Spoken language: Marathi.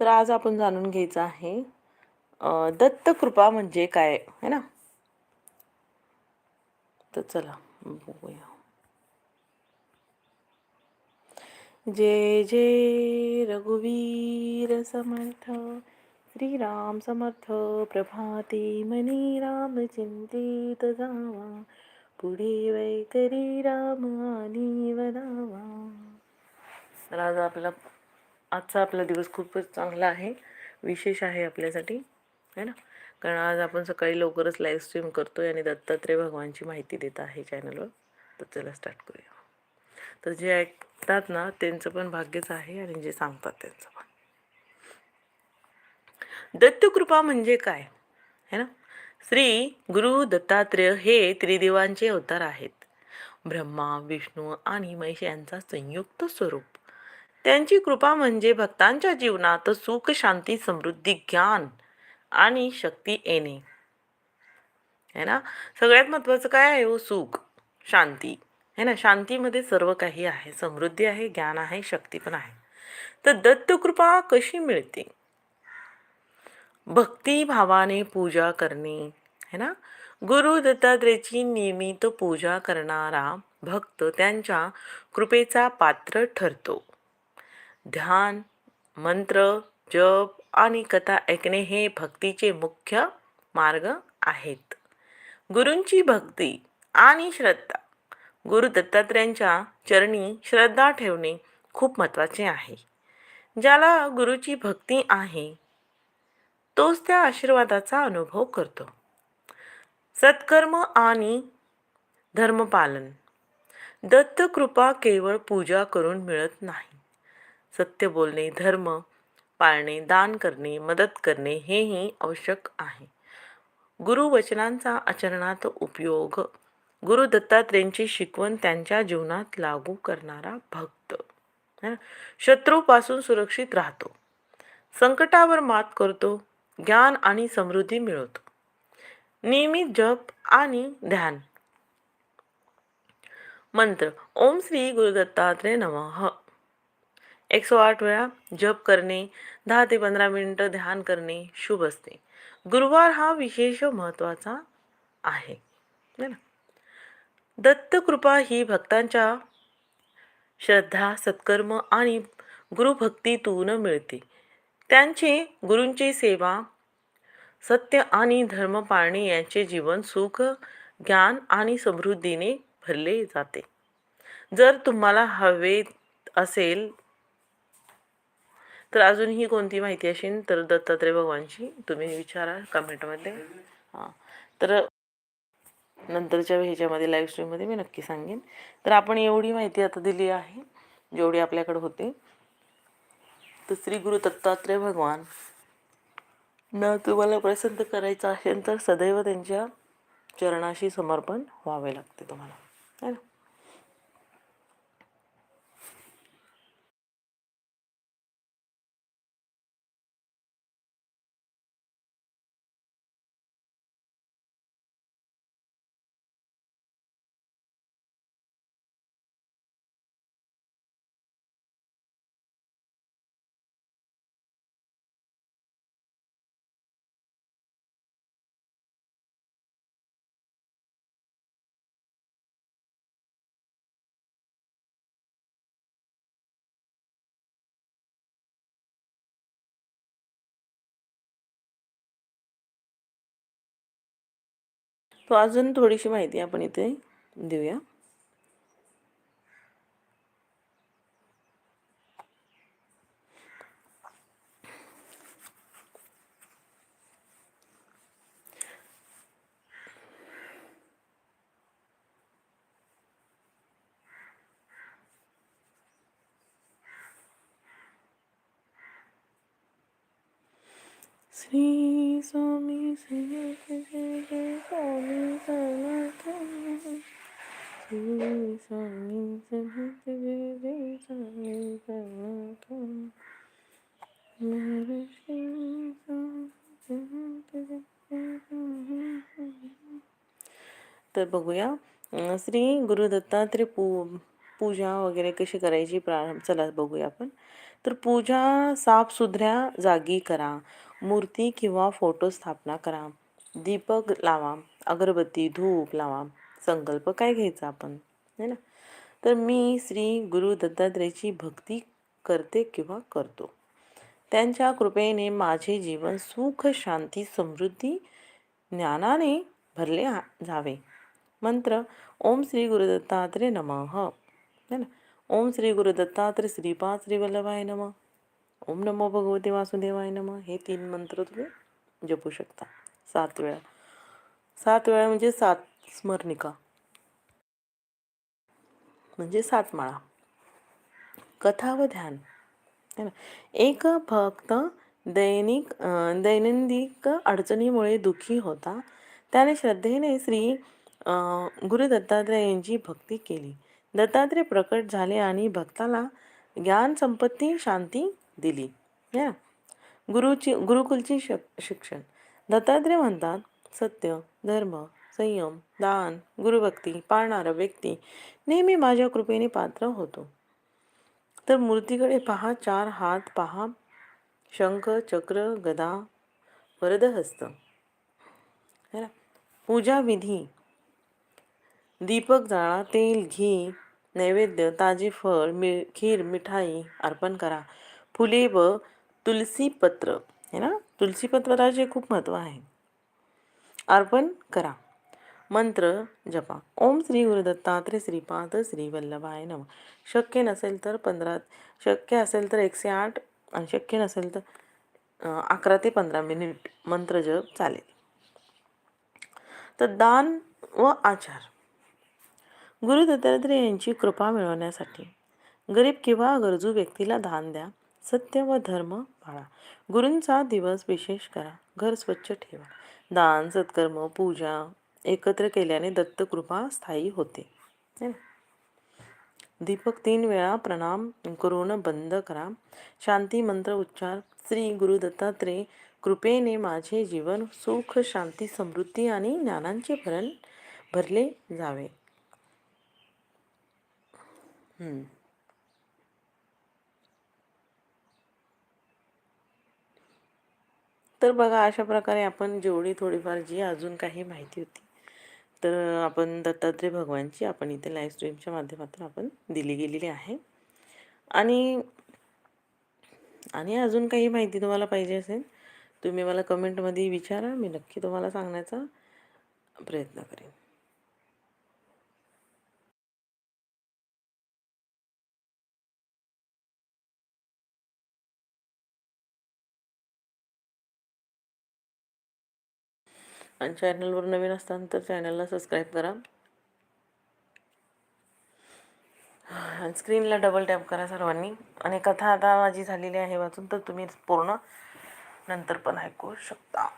तर आज आपण जाणून घ्यायचं आहे दत्तकृपा म्हणजे काय है ना? तर चला बघूया. जय जय रघुवीर समर्थ श्रीराम समर्थ प्रभाते मनी राम चिंतित जावा पुढे वैकरी राम आणि वदावा. तर आज आपला आजचा आपला दिवस खूपच चांगला आहे. विशेष आहे आपल्यासाठी. है ना? कारण आज आपण सकाळी लवकरच लाईव्ह स्ट्रीम करतोय आणि दत्तात्रय भगवानची माहिती देत आहे चॅनलवर तर चला स्टार्ट करूया. तर जे ऐकतात ना त्यांचं पण भाग्यच आहे आणि जे सांगतात त्यांचं पण. दत्तकृपा म्हणजे काय? है ना? श्री गुरु दत्तात्रेय हे त्रिदेवांचे अवतार आहेत. ब्रह्मा विष्णू आणि महेश यांचा संयुक्त स्वरूप. त्यांची कृपा म्हणजे भक्तांच्या जीवनात सुख शांती समृद्धी ज्ञान आणि शक्ती येणे. है ना? सगळ्यात महत्त्वाचं काय आहे हो? सुख शांती. है ना? शांतीमध्ये सर्व काही आहे. समृद्धी आहे ज्ञान आहे शक्ती पण आहे. तर दत्तकृपा कशी मिळते? भक्तिभावाने पूजा करणे. है ना? गुरु दत्तात्रेची नियमित पूजा करणारा भक्त त्यांच्या कृपेचा पात्र ठरतो. ध्यान मंत्र जप आणि कथा ऐकणे हे भक्तीचे मुख्य मार्ग आहेत. गुरूंची भक्ती आणि श्रद्धा गुरु दत्तात्रयांच्या चरणी श्रद्धा ठेवणे खूप महत्त्वाचे आहे. ज्याला गुरुची भक्ती आहे तोच त्या आशीर्वादाचा अनुभव करतो. सत्कर्म आणि धर्मपालन दत्तकृपा केवळ पूजा करून मिळत नाही. सत्य बोलणे धर्म पाळणे दान करणे मदत करणे हेही आवश्यक आहे. गुरुवचनांचा आचरणात उपयोग. गुरु दत्तात्रेयांची शिकवण त्यांच्या जीवनात लागू करणारा भक्त. शत्रूपासून सुरक्षित राहतो. संकटावर मात करतो. ज्ञान आणि समृद्धी मिळवतो. नियमित जप आणि ध्यान. मंत्र. ओम श्री गुरु दत्तात्रेय एक एकशे आठ वेळा जप करणे दहा ते पंधरा मिनटं ध्यान करणे शुभ असते. गुरुवार हा विशेष महत्त्वाचा आहे. ना? दत्तकृपा ही भक्तांच्या श्रद्धा सत्कर्म आणि गुरुभक्तीतून मिळते. त्यांचे गुरूंची सेवा सत्य आणि धर्म पाळणे यांचे जीवन सुख ज्ञान आणि समृद्धीने भरले जाते. जर तुम्हाला हवे असेल तर अजूनही कोणती माहिती असेल तर दत्तात्रय भगवानची तुम्ही विचारा कमेंटमध्ये. हां. तर नंतरच्या ह्याच्यामध्ये लाईव्ह स्ट्रीममध्ये मी नक्की सांगेन. तर आपण एवढी माहिती आता दिली आहे जेवढी आपल्याकडे होते. तर श्री गुरु दत्तात्रय भगवान न तुम्हाला प्रसन्न करायचं असेल तर सदैव त्यांच्या चरणाशी समर्पण व्हावे लागते तुम्हाला. है ना? तो अजून थोडीशी माहिती आपण इथे देऊया. श्री स्वामी समर्थ जय जय स्वामी समर्थ श्री स्वामी समर्थ जय जय स्वामी समर्थ महर्षी समर्थ स्वामी तर बघूया श्री गुरु दत्तात्रय पू पूजा वगैरे कशी करायची प्रारंभ चला बघूया आपण. तर पूजा साफसुधऱ्या जागी करा. मूर्ती किंवा फोटो स्थापना करा. दीपक लावा. अगरबत्ती धूप लावा. संकल्प काय घ्यायचा आपण? है ना? तर मी श्री गुरु दत्तात्रेयाची भक्ती करते किंवा करतो. त्यांच्या कृपेने माझे जीवन सुख शांती समृद्धी ज्ञानाने भरले जावे. मंत्र ओम श्री गुरुदत्तात्रे नमः. है ना ओम श्री गुरुदत्तात्रे श्रीपाद श्री वल्लभाय नमः। ओम नमो भगवते वासुदेवाय नमः। हे तीन मंत्र तुम्ही जपू शकता. सात वेळा. सात वेळा म्हणजे सात स्मरणिका. म्हणजे सात माळा. कथा व ध्यान. है ना? एक भक्त दैनिक दैनंदिक अडचणीमुळे दुःखी होता. त्याने श्रद्धेने श्री अं, गुरु दत्तात्रेयांची भक्ती केली. दत्तात्रेय प्रकट झाले आणि भक्ताला ज्ञान संपत्ती शांती दिली. या. गुरुची गुरुकुलची शक शिक्षण. दत्तात्रेय म्हणतात सत्य धर्म संयम दान गुरुभक्ती पाळणारा व्यक्ती नेहमी माझ्या कृपेने पात्र होतो. तर मूर्तीकडे पहा चार हात पहा. शंख चक्र गदा वरदहस्त. पूजा विधी दीपक जाळा तेल घी नैवेद्य ताजे फळ मि खीर मिठाई अर्पण करा. फुले व तुलसीपत्र आहे ना? तुलसीपत्राचे खूप महत्त्व आहे. अर्पण करा. मंत्र जपा. ओम श्री गुरुदत्तात्रे श्रीपाद श्री वल्लभाय नम. शक्य नसेल तर पंधरा शक्य असेल तर एकशे आठ आणि शक्य नसेल तर अकरा ते पंधरा मिनिट मंत्र जप चालेल. तर दान व आचार. गुरु दत्तात्रेय यांची कृपा मिळवण्यासाठी. गरीब किंवा गरजू व्यक्तीला दान द्या. सत्य व धर्म पाळा. गुरूंचा दिवस विशेष करा. घर स्वच्छ ठेवा. दान सत्कर्म पूजा एकत्र केल्याने दत्तकृपा स्थायी होते. दीपक तीन वेळा प्रणाम करून बंद करा. शांती मंत्र उच्चार. श्री गुरु दत्तात्रेय कृपेने माझे जीवन सुख शांती समृद्धी आणि ज्ञानांचे भरण भरले जावे. हम्म. तर बघा अशा प्रकारे आपण जेवढी थोडीफार जी अजून काही माहिती होती तर आपण दत्तात्रय भगवानची आपण इथे लाईव्ह स्ट्रीमच्या माध्यमातून आपण दिली गेलेली आहे आणि आणि अजून काही माहिती तुम्हाला पाहिजे असेल तुम्ही मला कमेंटमध्ये विचारा मी नक्की तुम्हाला सांगण्याचा प्रयत्न करेन आणि चॅनलवर नवीन असताना तर चॅनलला सबस्क्राईब करा. आणि स्क्रीनला डबल टॅप करा सर्वांनी. आणि कथा आता माझी झालेली आहे वाचून तर तुम्ही पूर्ण नंतर पण ऐकू शकता.